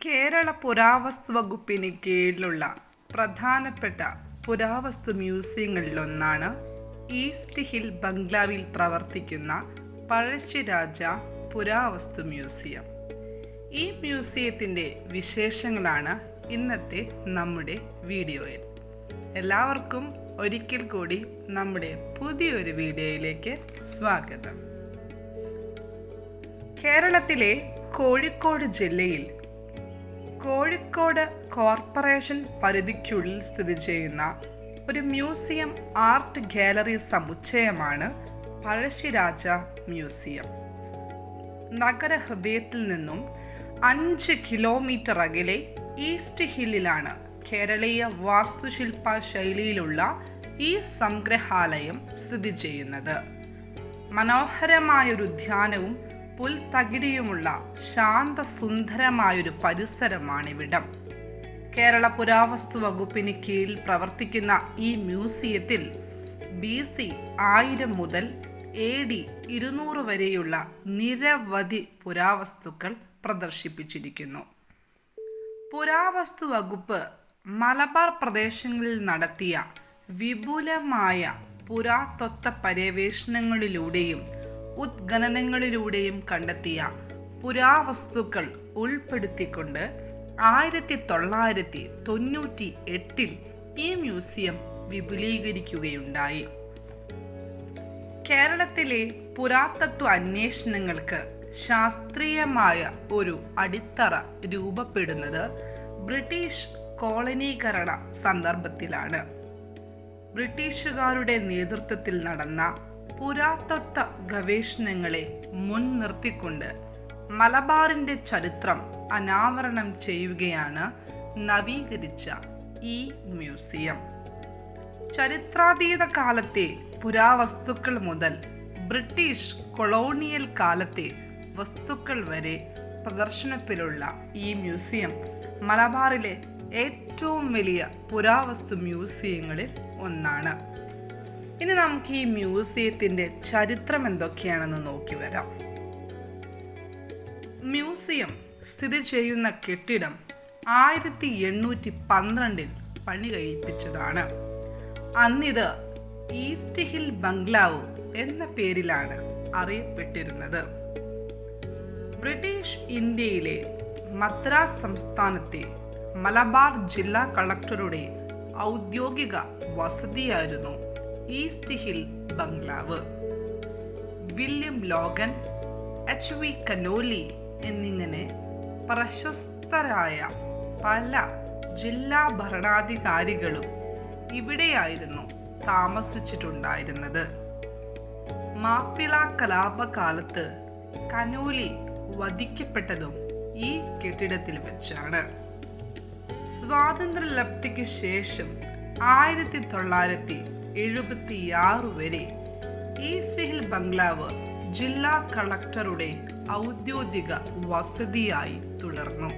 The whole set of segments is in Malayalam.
കേരള പുരാവസ്തു വകുപ്പിന് കീഴിലുള്ള പ്രധാനപ്പെട്ട പുരാവസ്തു മ്യൂസിയങ്ങളിലൊന്നാണ് ഈസ്റ്റ് ഹിൽ ബംഗ്ലാവിൽ പ്രവർത്തിക്കുന്ന പഴശ്ശിരാജ പുരാവസ്തു മ്യൂസിയം. ഈ മ്യൂസിയത്തിന്റെ വിശേഷങ്ങളാണ് ഇന്നത്തെ നമ്മുടെ വീഡിയോയിൽ. എല്ലാവർക്കും ഒരിക്കൽ കൂടി നമ്മുടെ പുതിയൊരു വീഡിയോയിലേക്ക് സ്വാഗതം. കേരളത്തിലെ കോഴിക്കോട് ജില്ലയിൽ കോഴിക്കോട് കോർപ്പറേഷൻ പരിധിക്കുള്ളിൽ സ്ഥിതി ചെയ്യുന്ന ഒരു മ്യൂസിയം ആർട്ട് ഗാലറി സമുച്ചയമാണ് പഴശ്ശിരാജ മ്യൂസിയം. നഗരഹൃദയത്തിൽ നിന്നും അഞ്ച് കിലോമീറ്റർ അകലെ ഈസ്റ്റ് ഹില്ലിലാണ് കേരളീയ വാസ്തുശില്പ ശൈലിയിലുള്ള ഈ സംഗ്രഹാലയം സ്ഥിതി ചെയ്യുന്നത്. മനോഹരമായൊരു ഉദ്യാനവും പുൽത്തകിടിയുമുള്ള ശാന്തസുന്ദരമായൊരു പരിസരമാണിവിടം. കേരള പുരാവസ്തു വകുപ്പിന് കീഴിൽ പ്രവർത്തിക്കുന്ന ഈ മ്യൂസിയത്തിൽ ബി സി ആയിരം മുതൽ എ ഡി ഇരുന്നൂറ് വരെയുള്ള നിരവധി പുരാവസ്തുക്കൾ പ്രദർശിപ്പിച്ചിരിക്കുന്നു. പുരാവസ്തു വകുപ്പ് മലബാർ പ്രദേശങ്ങളിൽ നടത്തിയ വിപുലമായ പുരാതത്വ പര്യവേഷണങ്ങളിലൂടെയും ഉദ്ഖനനങ്ങളിലൂടെയും കണ്ടെത്തിയ പുരാവസ്തുക്കൾ ഉൾപ്പെടുത്തിക്കൊണ്ട് ആയിരത്തി തൊള്ളായിരത്തി തൊണ്ണൂറ്റി എട്ടിൽ ഈ മ്യൂസിയം വിപുലീകരിക്കുകയുണ്ടായി. കേരളത്തിലെ പുരാതത്വ അന്വേഷണങ്ങൾക്ക് ശാസ്ത്രീയമായ ഒരു അടിത്തറ രൂപപ്പെടുന്നത് ബ്രിട്ടീഷ് കോളനീകരണ സന്ദർഭത്തിലാണ്. ബ്രിട്ടീഷുകാരുടെ നേതൃത്വത്തിൽ നടന്ന പുരാതത്വ ഗവേഷണങ്ങളെ മുൻനിർത്തിക്കൊണ്ട് മലബാറിന്റെ ചരിത്രം അനാവരണം ചെയ്യുകയാണ് നവീകരിച്ച ഈ മ്യൂസിയം. ചരിത്രാതീത കാലത്തെ പുരാവസ്തുക്കൾ മുതൽ ബ്രിട്ടീഷ് കൊളോണിയൽ കാലത്തെ വസ്തുക്കൾ വരെ പ്രദർശനത്തിലുള്ള ഈ മ്യൂസിയം മലബാറിലെ ഏറ്റവും വലിയ പുരാവസ്തു മ്യൂസിയങ്ങളിൽ ഒന്നാണ്. ഇനി നമുക്ക് ഈ മ്യൂസിയത്തിന്റെ ചരിത്രം എന്തൊക്കെയാണെന്ന് നോക്കി വരാം. മ്യൂസിയം സ്ഥിതി ചെയ്യുന്ന കെട്ടിടം ആയിരത്തി എണ്ണൂറ്റി പന്ത്രണ്ടിൽ പണി കഴിപ്പിച്ചതാണ്. അന്നിത് ഈസ്റ്റ് ഹിൽ ബംഗ്ലാവ് എന്ന പേരിലാണ് അറിയപ്പെട്ടിരുന്നത്. ബ്രിട്ടീഷ് ഇന്ത്യയിലെ മദ്രാസ് സംസ്ഥാനത്തെ മലബാർ ജില്ലാ കളക്ടറുടെ ഔദ്യോഗിക വസതിയായിരുന്നു. ഈസ്റ്റ് ഹിൽ ബംഗ്ലാവ്. William Logan H V Conolly എന്നിങ്ങനെ പ്രശസ്തരായ പല ജില്ലാ ഭരണാധികാരികളും ഇവിടെയായിരുന്നു താമസിച്ചിട്ടുണ്ടായിരുന്നത്. മാപ്പിള കലാപകാലത്ത് കനോലി വധിക്കപ്പെട്ടതും ഈ കെട്ടിടത്തിൽ വെച്ചാണ്. സ്വാതന്ത്ര്യലബ്ധിക്ക് ശേഷം ആയിരത്തി തൊള്ളായിരത്തി എഴുപത്തിയാറ് വരെ. ഈസ്റ്റ് ഹിൽ ബംഗ്ലാവ് ജില്ലാ കളക്ടറുടെ ഔദ്യോഗിക വസതിയായി തുടർന്നു.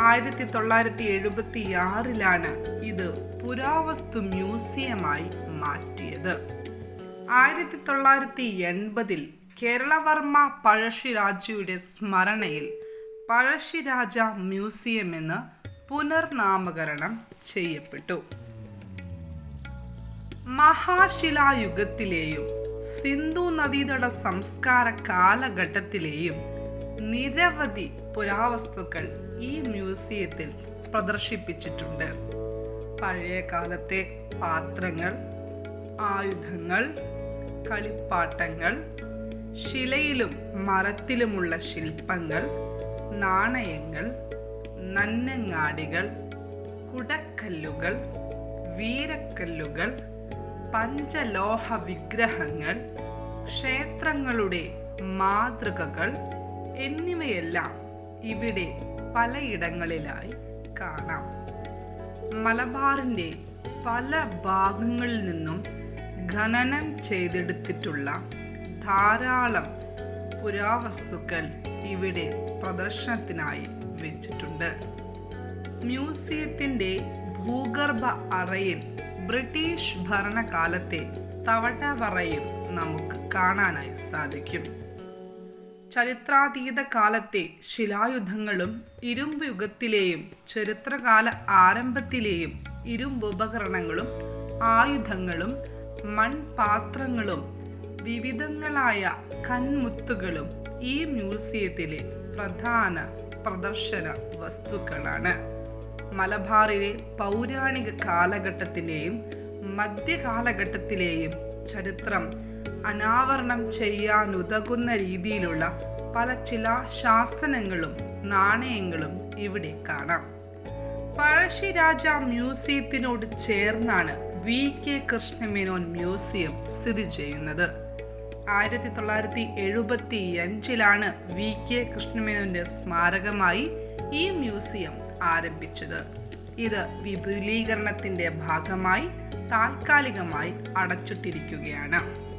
ആയിരത്തി തൊള്ളായിരത്തി എഴുപത്തിയാറിലാണ് ഇത് പുരാവസ്തു മ്യൂസിയമായി മാറ്റിയത്. ആയിരത്തി തൊള്ളായിരത്തി എൺപതിൽ കേരളവർമ്മ പഴശ്ശിരാജയുടെ സ്മരണയിൽ പഴശ്ശിരാജ മ്യൂസിയം എന്ന് പുനർനാമകരണം ചെയ്യപ്പെട്ടു. മഹാശിലായുഗത്തിലെയും സിന്ധു നദീതട സംസ്കാര കാലഘട്ടത്തിലെയും നിരവധി പുരാവസ്തുക്കൾ ഈ മ്യൂസിയത്തിൽ പ്രദർശിപ്പിച്ചിട്ടുണ്ട്. പഴയ കാലത്തെ പാത്രങ്ങൾ ആയുധങ്ങൾ കളിപ്പാട്ടങ്ങൾ ശിലയിലും മരത്തിലുമുള്ള ശില്പങ്ങൾ നാണയങ്ങൾ നന്നങ്ങാടികൾ കുടക്കല്ലുകൾ വീരക്കല്ലുകൾ പഞ്ചലോഹ വിഗ്രഹങ്ങൾ ക്ഷേത്രങ്ങളുടെ മാതൃകകൾ എന്നിവയെല്ലാം ഇവിടെ പലയിടങ്ങളിലായി കാണാം. മലബാറിന്റെ പല ഭാഗങ്ങളിൽ നിന്നും ഖനനം ചെയ്തെടുത്തിട്ടുള്ള ധാരാളം പുരാവസ്തുക്കൾ ഇവിടെ പ്രദർശനത്തിനായി വെച്ചിട്ടുണ്ട്. മ്യൂസിയത്തിന്റെ ഭൂഗർഭ അറയിൽ ബ്രിട്ടീഷ് ഭരണകാലത്തെ തവട്ടവറയും നമുക്ക് കാണാനായി സാധിക്കും. ചരിത്രാതീത കാലത്തെ ശിലായുധങ്ങളും ഇരുമ്പ് യുഗത്തിലെയും ചരിത്രകാല ആരംഭത്തിലെയും ഇരുമ്പ് ഉപകരണങ്ങളും ആയുധങ്ങളും മൺപാത്രങ്ങളും വിവിധങ്ങളായ കൺമുത്തുകളും ഈ മ്യൂസിയത്തിലെ പ്രധാന പ്രദർശന വസ്തുക്കളാണ്. മലബാറിലെ പൗരാണിക കാലഘട്ടത്തിലെയും മധ്യകാലഘട്ടത്തിലെയും ചരിത്രം അനാവരണം ചെയ്യാനുതകുന്ന രീതിയിലുള്ള പല ചില ശാസനങ്ങളും നാണയങ്ങളും ഇവിടെ കാണാം. പഴശ്ശിരാജ മ്യൂസിയത്തിനോട് ചേർന്നാണ് വി. കെ. കൃഷ്ണമേനോൻ മ്യൂസിയം സ്ഥിതി ചെയ്യുന്നത്. ആയിരത്തി തൊള്ളായിരത്തി എഴുപത്തി അഞ്ചിലാണ് വി. കെ. കൃഷ്ണമേനോന്റെ സ്മാരകമായി ഈ മ്യൂസിയം ആരംഭിച്ചത്. ഇത് വിപുലീകരണത്തിന്റെ ഭാഗമായി താൽക്കാലികമായി അടച്ചിട്ടിരിക്കുകയാണ്.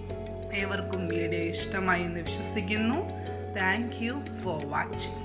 ഏവർക്കും വീഡിയോ ഇഷ്ടമായി എന്ന് വിശ്വസിക്കുന്നു. Thank you for watching.